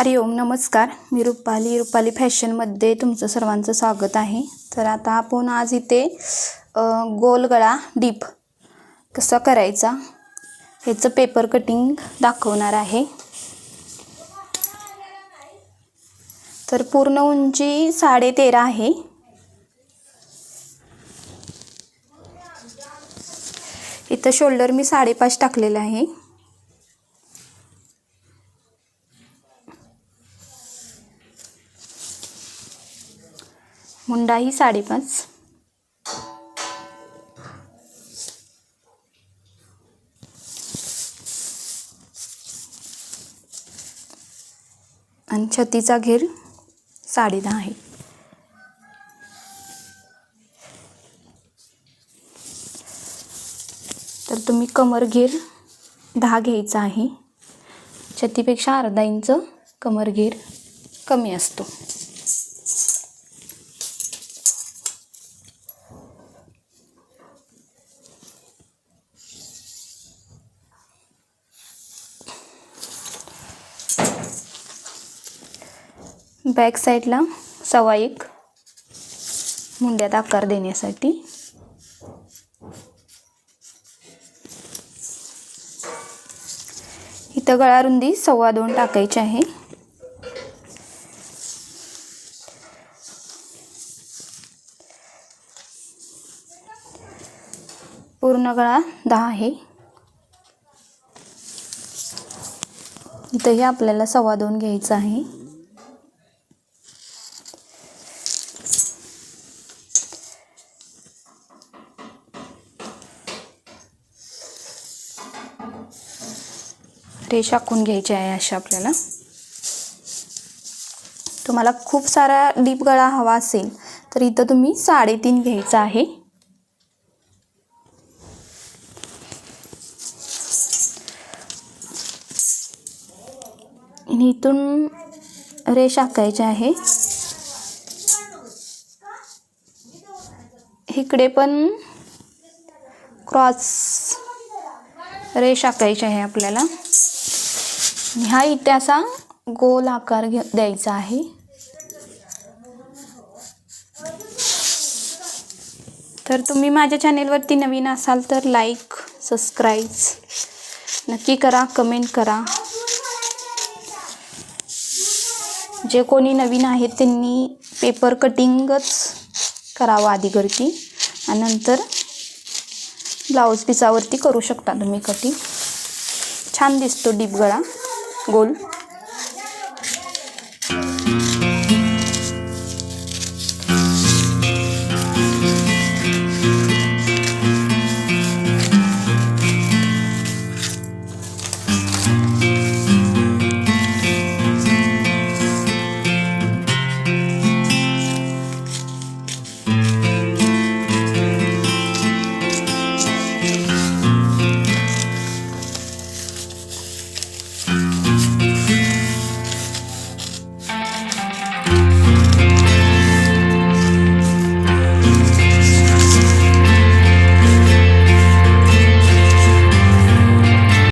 हरि ओम नमस्कार. मी रुपाली रुपाली फॅशनमध्ये तुमचं सर्वांचं स्वागत आहे. तर आता आपण आज इथे गोलगळा डीप कसा करायचा ह्याचं पेपर कटिंग दाखवणार आहे. तर पूर्ण उंची साडे तेरा आहे. इथं शोल्डर मी साडेपाच टाकलेलं आहे. मुंडा ही साडेपाच आणि छतीचा घेर साडेदहा आहे. तर तुम्ही कमर घेर दहा घ्यायचा आहे. छतीपेक्षा अर्धा इंच कमर घेर कमी असतो. बॅक साईडला सव्वा एक. मुंड्यात आकार देण्यासाठी. इथं गळा रुंदी सव्वा दोन टाकायची आहे. पूर्ण गळा दहा आहे. इथंही आपल्याला सव्वा दोन घ्यायचं आहे. रेष आखून घ्यायची आहे अशा आपल्याला. तुम्हाला खूप सारा डीप गळा हवा असेल तर इथं तुम्ही साडेतीन घ्यायचं आहे. इथून रेष आखायची आहे. इकडे पण क्रॉस रेष आखायची आहे आपल्याला. ह्या हा गोल आकार घे द्यायचा आहे. तर तुम्ही माझ्या चॅनेलवरती नवीन असाल तर लाईक सबस्क्राईब नक्की करा कमेंट करा. जे कोणी नवीन आहेत त्यांनी पेपर कटिंगच करावं आधी करती आणि नंतर ब्लाऊज पिसावरती करू शकता तुम्ही कटिंग छान दिसतो डीप गळा. गोल